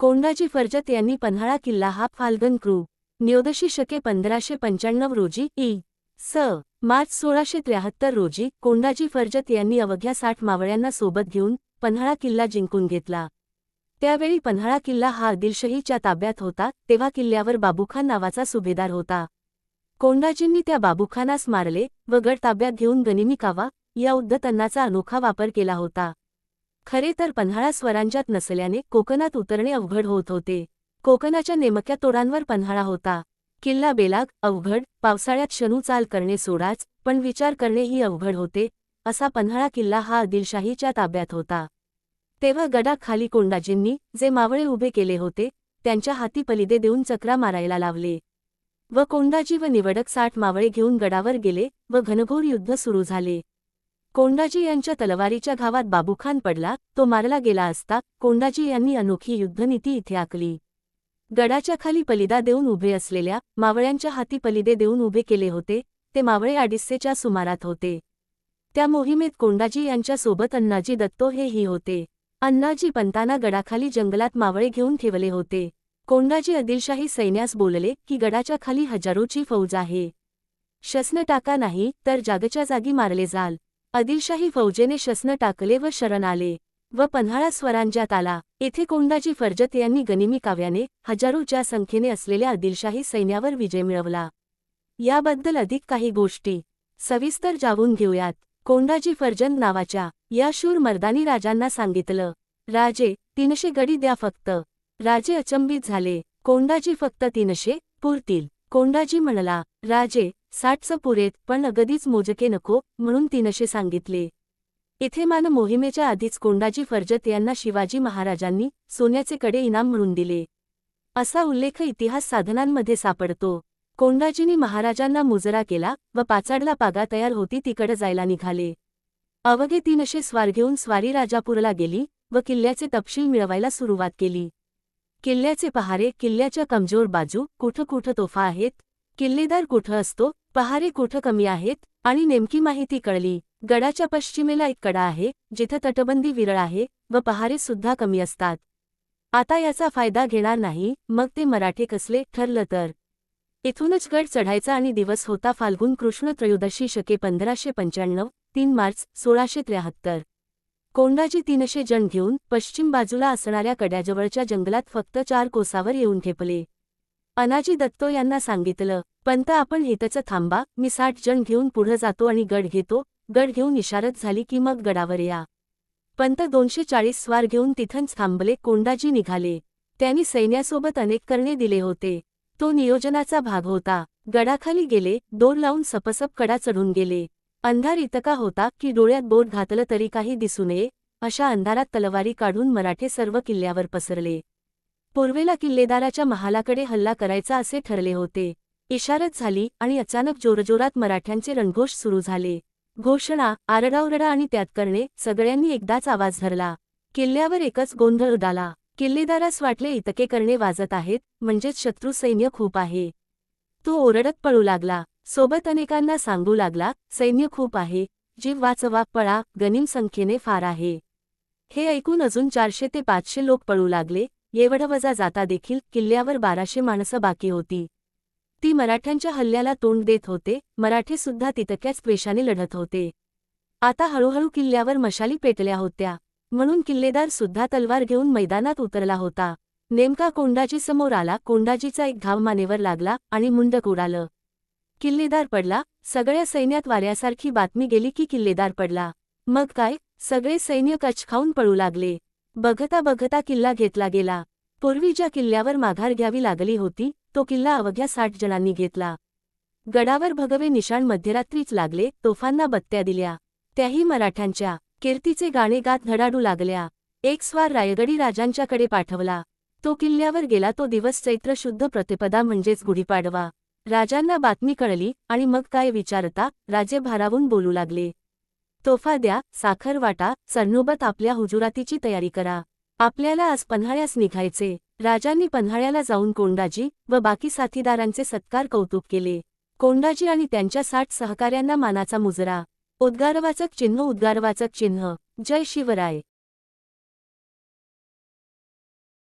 कोंडाजी फर्जत यांनी पन्हाळा किल्ला हा फाल्गन क्रू. न्योदशी शके पंधराशे पंच्याण्णव रोजी इ. स. मार्च सोळाशे त्र्याहत्तर रोजी कोंडाजी फर्जत यांनी अवघ्या साठ मावळ्यांना सोबत घेऊन पन्हाळा किल्ला जिंकून घेतला. त्यावेळी पन्हाळा किल्ला हा आदिलशहीच्या ताब्यात होता तेव्हा किल्ल्यावर बाबूखान नावाचा सुभेदार होता. कोंडाजींनी त्या बाबूखानास मारले व गड ताब्यात घेऊन गनिमी कावा या उद्धतन्नाचा अनोखा वापर केला होता. खरे तर पन्हाळा स्वरांजात नसल्याने कोकणात उतरणे अवघड होत होते. कोकणाच्या नेमक्या तोडांवर पन्हाळा होता. किल्ला बेलाग अवघड पावसाळ्यात शनू चाल करणे सोडाच पण विचार करणेही अवघड होते असा पन्हाळा किल्ला हा आदिलशाहीच्या ताब्यात होता. तेव्हा गडाखाली कोंडाजींनी जे मावळे उभे केले होते त्यांच्या हाती पलिदे देऊन चक्रा मारायला लावले. व कोंडाजी व निवडक साठ मावळे घेऊन गडावर गेले व घनघोर युद्ध सुरू झाले. कोंडाजी यांच्या तलवारीच्या घावात बाबूखान पडला तो मारला गेला असता कोंडाजी यांनी अनोखी युद्धनीती इथे आखली. गडाच्या खाली पलिदा देऊन उभे असलेल्या मावळ्यांच्या हाती पलिदे देऊन उभे केले होते ते मावळे अडीचशेच्या सुमारात होते. त्या मोहिमेत कोंडाजी यांच्यासोबत अण्णाजी दत्तो हेही होते. अण्णाजी पंताना गडाखाली जंगलात मावळे घेऊन ठेवले होते. कोंडाजी आदिलशाही सैन्यास बोलले की गडाच्या खाली हजारोची फौज आहे. शस्न टाका नाही तर जागच्या जागी मारले जाल. आदिलशाही फौजेने शस्न टाकले व शरण आले व पन्हाळा स्वरांज्यात आला. येथे कोंडाजी फर्जत यांनी गनिमी काव्याने हजारोच्या संख्येने असलेल्या आदिलशाही सैन्यावर विजय मिळवला. याबद्दल अधिक काही गोष्टी सविस्तर जाऊन घेऊयात. कोंडाजी फर्जंद नावाच्या या शूर मर्दानी राजांना सांगितलं राजे तीनशे गडी द्या फक्त. राजे अचंबित झाले. कोंडाजी फक्त तीनशे पुरतील. कोंडाजी म्हणला राजे साठचं पुरेत पण अगदीच मोजके नको म्हणून तीनशे सांगितले. इथे मान मोहिमेच्या आधीच कोंडाजी फर्जत यांना शिवाजी महाराजांनी सोन्याचे कडे इनाम म्हणून दिले. असा उल्लेख इतिहास साधनांमध्ये सापडतो. कोंडाजींनी महाराजांना मुजरा केला व पाचाडला पागा तयार होती तिकडे जायला निघाले. अवघे तीनशे स्वार घेऊन स्वारी राजापूरला गेली व किल्ल्याचे तपशील मिळवायला सुरुवात केली. किल्ल्याचे पहारे किल्ल्याच्या कमजोर बाजू कुठं कुठं तोफा आहेत किल्लेदार कुठं असतो पहारे कुठं कमी आहेत आणि नेमकी माहिती कळली. गडाच्या पश्चिमेला एक कडा आहे जिथं तटबंदी विरळ आहे व पहारे सुद्धा कमी असतात. आता याचा फायदा घेणार नाही मग ते मराठे कसले? ठरलं तर. इथूनच गड चढायचा आणि दिवस होता फाल्गुन कृष्ण त्रयोदशी शके पंधराशे पंच्याण्णव तीन मार्च सोळाशे त्र्याहत्तर. कोंडाजी तीनशे जण घेऊन पश्चिम बाजूला असणाऱ्या कड्याजवळच्या जंगलात फक्त चार कोसावर येऊन ठेपले. अनाजी दत्तो यांना सांगितलं पंत आपण हितचं थांबा मी साठ जण घेऊन पुढं जातो आणि गड घेतो गड घेऊन इशारत झाली की मग गडावर या. पंत दोनशे चाळीस स्वार घेऊन तिथंच थांबले कोंडाजी निघाले. त्यांनी सैन्यासोबत अनेक करणे दिले होते. तो नियोजनाचा भाग होता. गडाखाली गेले दोर लावून सपसप कडा चढून गेले. अंधार इतका होता की डोळ्यात बोट घातलं तरी काही दिसू नये अशा अंधारात तलवारी काढून मराठे सर्व किल्ल्यावर पसरले. पूर्वेला किल्लेदाराच्या महालाकडे हल्ला करायचा असे ठरले होते. इशारत झाली आणि अचानक जोरजोरात मराठ्यांचे रणघोष सुरू झाले. घोषणा आरडाओरडा आणि त्यात करणे सगळ्यांनी एकदाच आवाज धरला. किल्ल्यावर एकच गोंधळ उडाला. किल्लेदारास वाटले इतके करणे वाजत आहेत म्हणजेच शत्रू सैन्य खूप आहे. तो ओरडत पळू लागला. सोबत अनेकांना सांगू लागला सैन्य खूप आहे. जीव वाचवा पळा गनिम संख्येने फार आहे. हे ऐकून अजून चारशे ते पाचशे लोक पळू लागले. येवढवजा जाता देखील किल्ल्यावर बाराशे माणसं बाकी होती. ती मराठ्यांच्या हल्ल्याला तोंड देत होते मराठे सुद्धा तितक्याच वेशाने लढत होते. आता हळूहळू किल्ल्यावर मशाली पेटल्या होत्या म्हणून किल्लेदार सुद्धा तलवार घेऊन मैदानात उतरला होता. नेमका कोंडाजी समोर आला कोंडाजीचा एक घाव मानेवर लागला आणि मुंडक उडालं. किल्लेदार पडला सगळ्या सैन्यात वाऱ्यासारखी बातमी गेली की किल्लेदार पडला. मग काय सगळे सैन्य कचखाऊन पळू लागले. बघता बघता किल्ला घेतला गेला. पूर्वी ज्या किल्ल्यावर माघार घ्यावी लागली होती तो किल्ला अवघ्या साठ जणांनी घेतला. गडावर भगवे निशाण मध्यरात्रीच लागले तोफांना बत्त्या दिल्या. त्याही मराठ्यांच्या कीर्तीचे गाणे गात धडाडू लागल्या. एक स्वार रायगडी राजांच्याकडे पाठवला. तो किल्ल्यावर गेला तो दिवस चैत्र शुद्ध प्रतिपदा म्हणजेच गुढीपाडवा. राजांना बातमी कळली आणि मग काय विचारता राजे भारावून बोलू लागले. तोफा द्या साखर वाटा सरनोबत आपल्या हुजुरातीची तयारी करा. आपल्याला आज पन्हाळ्यास निघायचे. राजांनी पन्हाळ्याला जाऊन कोंडाजी व बाकी साथीदारांचे सत्कार कौतुक केले. कोंडाजी आणि त्यांच्या साठ सहकाऱ्यांना मानाचा मुजरा. उद्गारवाचक चिन्ह उद्गारवाचक चिन्ह. जय शिवराय.